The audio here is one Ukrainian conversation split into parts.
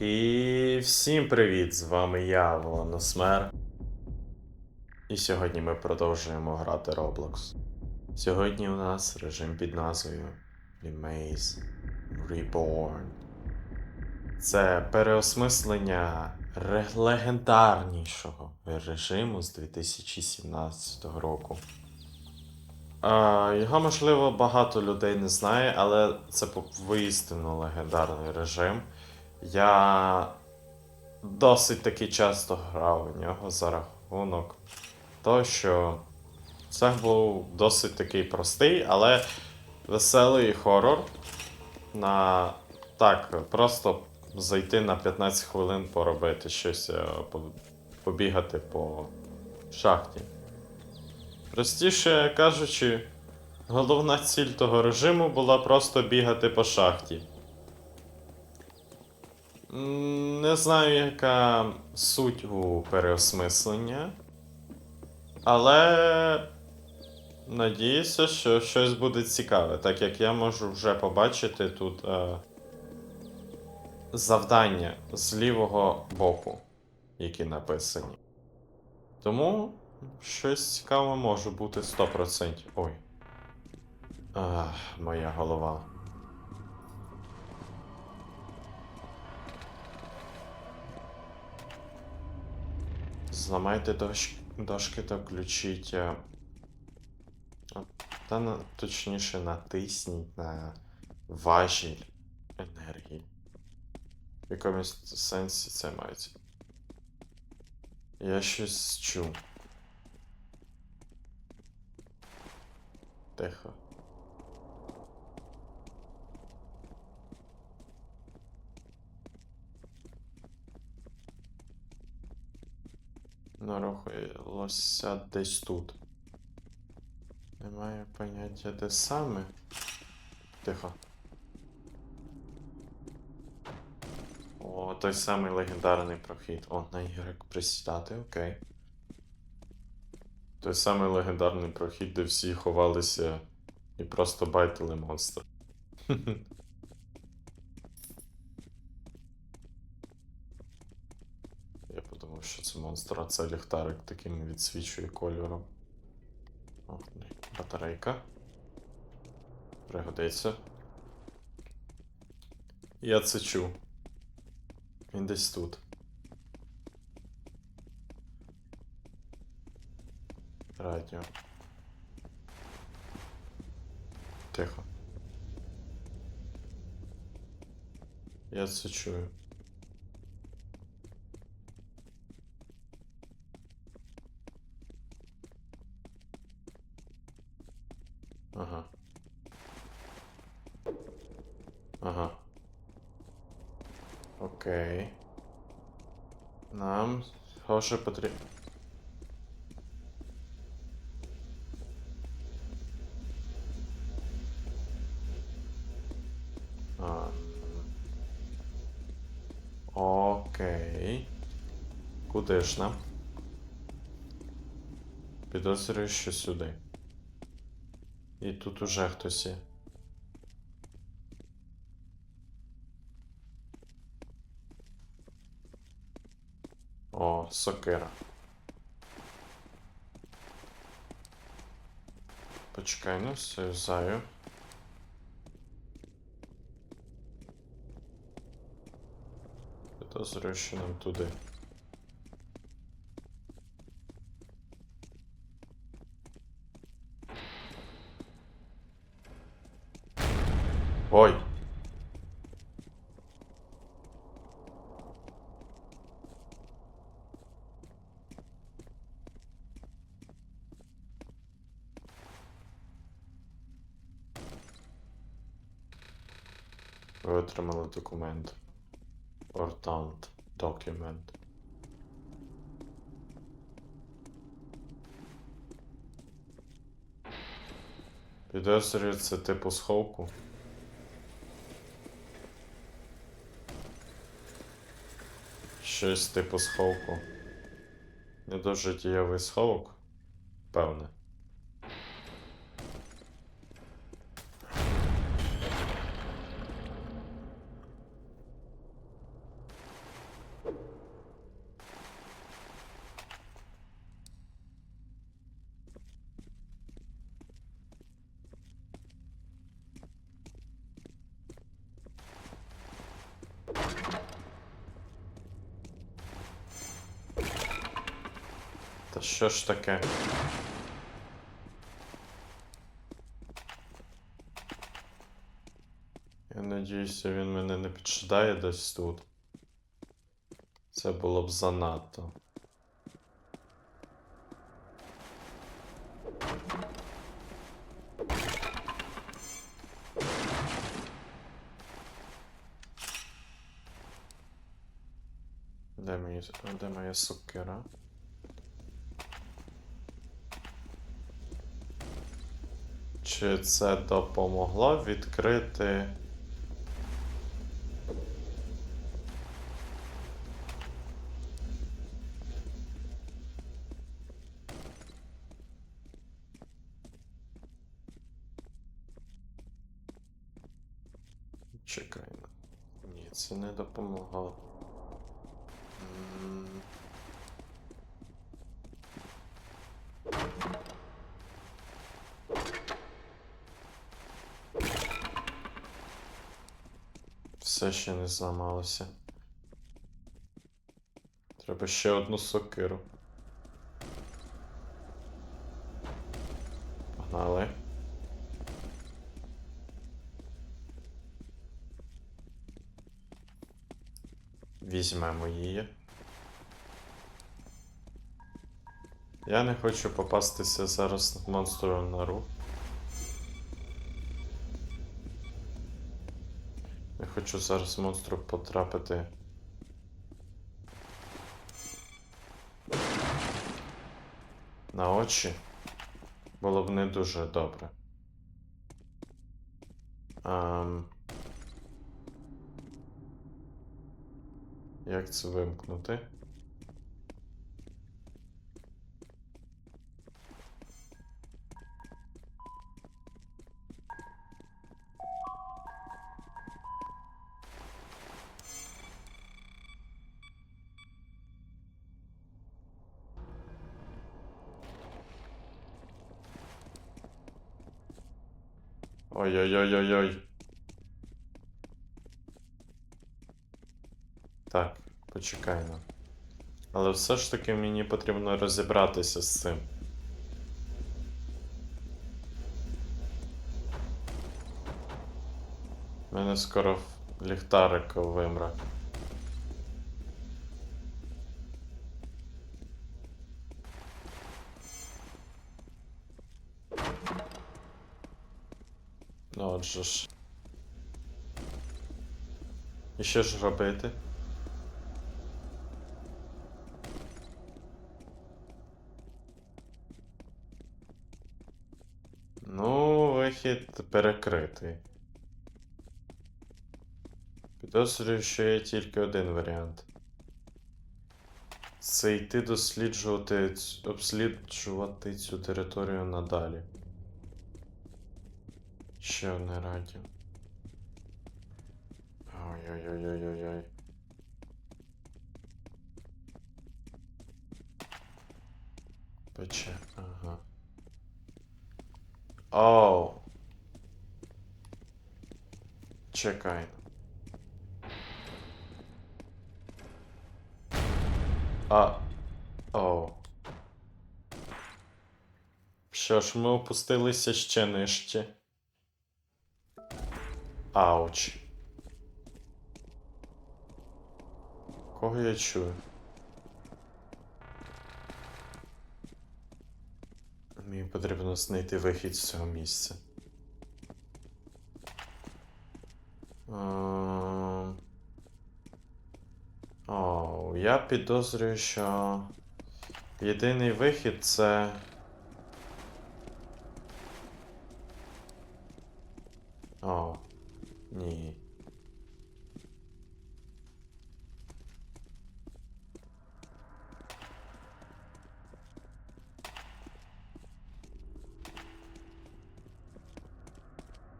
І всім привіт! З вами я, Волоносмер. І сьогодні ми продовжуємо грати Roblox. Сьогодні у нас режим під назвою Remaze Reborn. Це переосмислення легендарнішого режиму з 2017 року. А, його, можливо, багато людей не знає, але це воістину легендарний режим. Я досить таки часто грав у нього за рахунок того, що це був досить такий простий, але веселий хорор. На так, просто зайти на 15 хвилин поробити щось, е, побігати по шахті. Простіше кажучи, головна ціль того режиму була просто бігати по шахті. Не знаю, яка суть у переосмислення, але надіюся, що щось буде цікаве, так як я можу вже побачити тут е, завдання з лівого боку, які написані. Тому щось цікаве може бути 100%. Ой. Ах, моя голова. Зламайте дош... дошки та включіть. е, Та на... точніше натисніть на важіль енергії. В якомусь сенсі це мається. Я щось чув. Тихо. Нарухалося десь тут. Немає поняття де саме. Тихо. О, той самий легендарний прохід. О, на Y присідати, окей. Той самий легендарний прохід, де всі ховалися і просто байтили монстра. Я подумав, що це монстр, а це ліхтарик таким відсвічує кольором. О, батарейка. Пригодиться. Я це чув. Він десь тут. Радіо. Тихо. Я це чую. Ага. Ага. Окей. Нам схоже потрібно. А. Окей. Куди ж нам? Підозрюю, що сюди. І тут уже хтось є. О, сокира. Почекай, ну все, заю. Підозрюю, що нам туди. Ой! Отримали документ. Ortant документ. Підозрюю, це типу сховку. Щось типу сховку. Не дуже дієвий сховок. Певне. Ж таке? Я надіюся, він мене не піджидає десь тут. Це було б занадто. Де, мій, де моя сокира? Чи це допомогло відкрити. Чекай. Ні, це не допомогло. Ще не зламалося. Треба ще одну сокиру. Погнали. Візьмемо її. Я не хочу попастися зараз монстру на рух. Хочу зараз монстру потрапити. На очі. Було б не дуже добре. Ам... Як це вимкнути? Ой-ой-ой-ой-ой. Так, почекаймо. Але все ж таки мені потрібно розібратися з цим. У мене скоро ліхтарик вимре. Отже ж. І що ж робити? Ну, вихід перекритий. Підозрюю, що є тільки один варіант. Це йти досліджувати, обсліджувати цю територію надалі. Ще одне радіо. Ой-ой-ой-ой-ой-ой. Пече, ага. Оу. Чекай. А. Оу. Що ж, ми опустилися ще нижче. Ауч. Кого я чую? Мені потрібно знайти вихід з цього місця. Ем. Оу, я підозрюю, що єдиний вихід це. О, ні.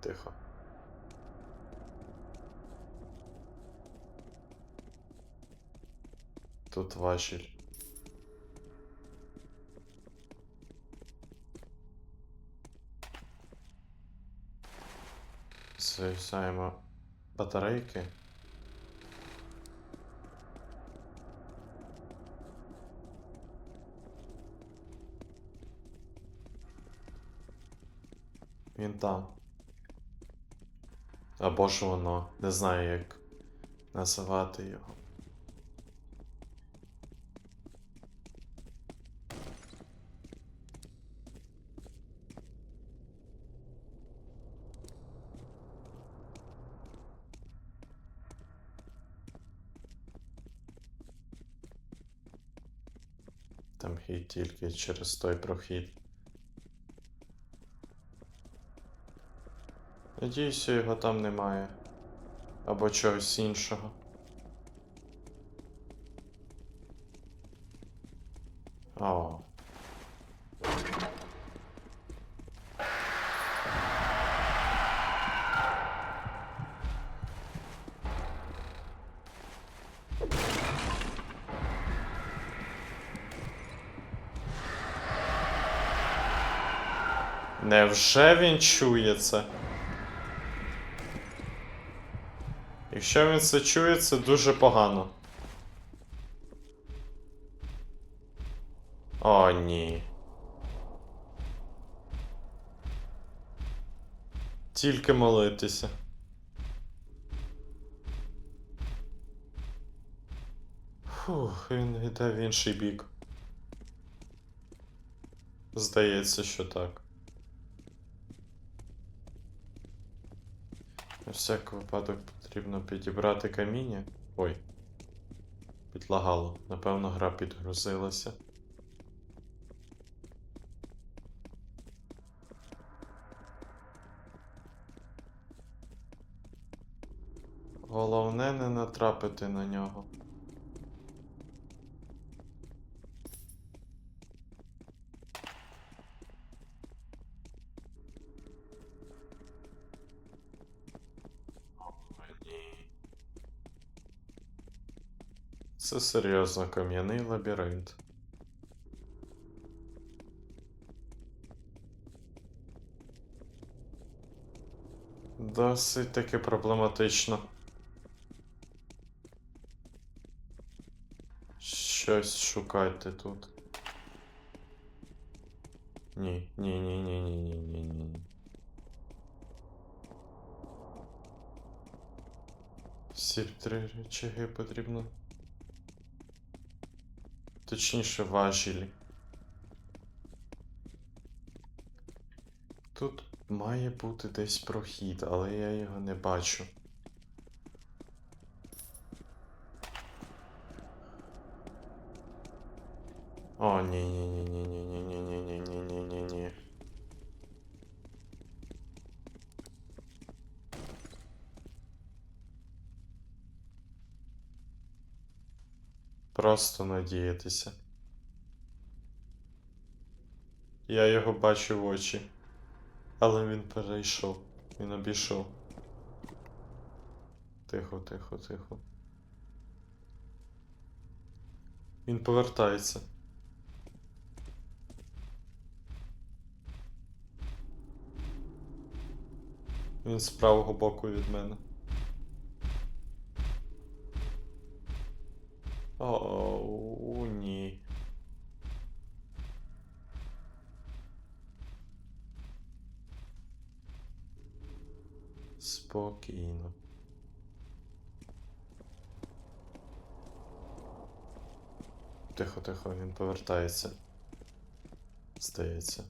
Тихо. Тут важіль. Зависаємо батарейки. Він там. Або ж воно. Не знаю, як називати його. Там і тільки через той прохід. Надіюся, його там немає. Або чогось іншого. О. Невже він чує це? Якщо він це чує, це дуже погано. О, ні. Тільки молитися. Фух, він йде в інший бік. Здається, що так. На всяк випадок потрібно підібрати каміння. Ой. Підлагало. Напевно, гра підгрузилася. Головне не натрапити на нього. Це серйозно кам'яний лабіринт. Досить таки проблематично. Щось шукайте тут. Ні, ні, ні, ні, ні, ні, ні, ні. Всі три речаги потрібно. Точніше, важілі. Тут має бути десь прохід, але я його не бачу. О, ні, Просто надіятися. Я його бачу в очі. Але він перейшов. Він обійшов. Тихо, тихо, тихо. Він повертається. Він з правого боку від мене. О, ні. Спокійно. Тихо, тихо, він повертається. Здається.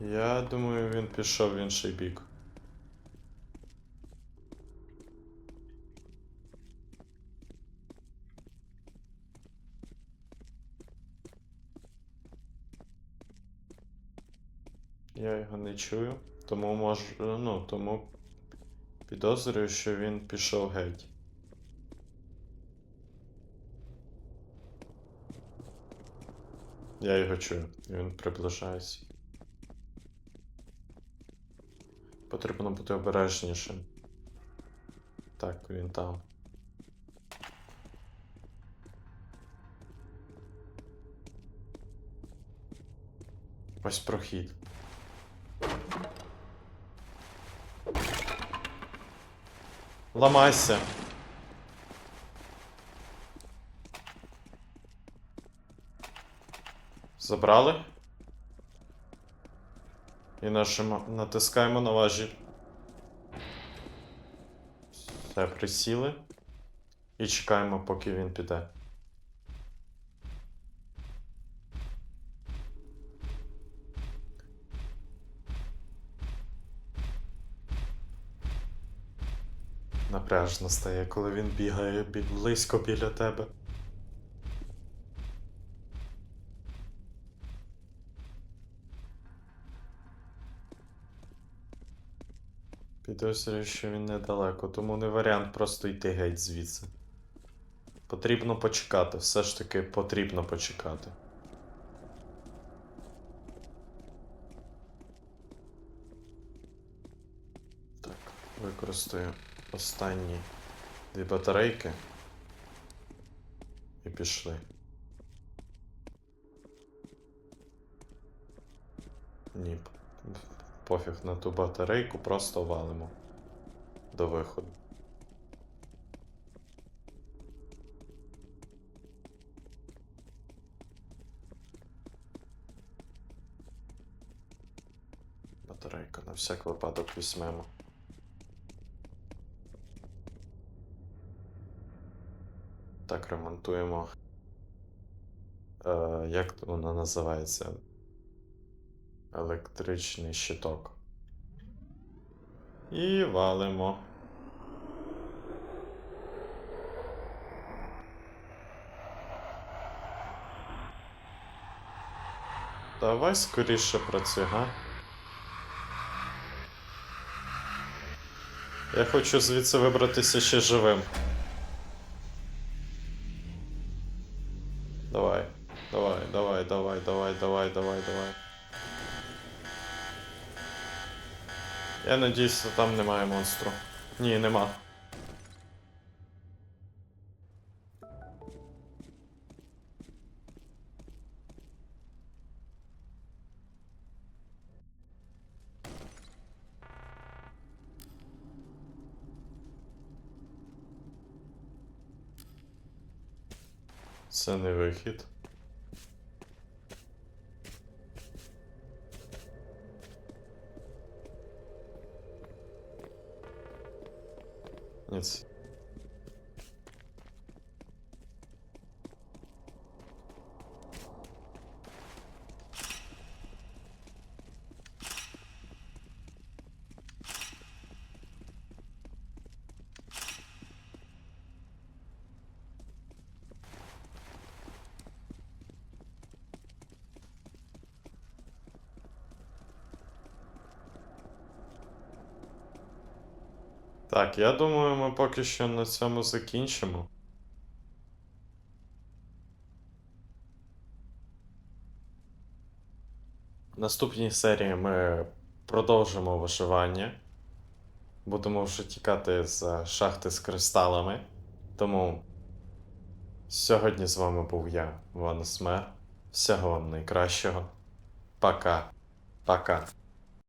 Я думаю, він пішов в інший бік. Я його не чую, тому можу, ну, тому підозрюю, що він пішов геть. Я його чую, він приближається. Потрібно бути обережнішим. Так, він там. Ось прохід. Ламайся. Забрали? І нажима... натискаємо на важіль. Все, присіли. І чекаємо, поки він піде. Напряжно стає, коли він бігає близько біля тебе. Підозрюю, що він недалеко, тому не варіант просто йти геть звідси. Потрібно почекати, все ж таки потрібно почекати. Так, використаю останні дві батарейки. І пішли. Ні, пофіг на ту батарейку, просто валимо до виходу. Батарейка на всяк випадок візьмемо. Так, ремонтуємо. Е, як воно називається? Електричний щиток. І валимо. Давай скоріше працюй, га? Я хочу звідси вибратися ще живим. Я надіюсь, там немає монстру. Ні, нема. Це не вихід. performance. Так, я думаю, ми поки що на цьому закінчимо. В наступній серії ми продовжимо виживання. Будемо вже тікати з шахти з кристалами. Тому сьогодні з вами був я, Ванус Мер. Всього вам найкращого. Пока. Пока.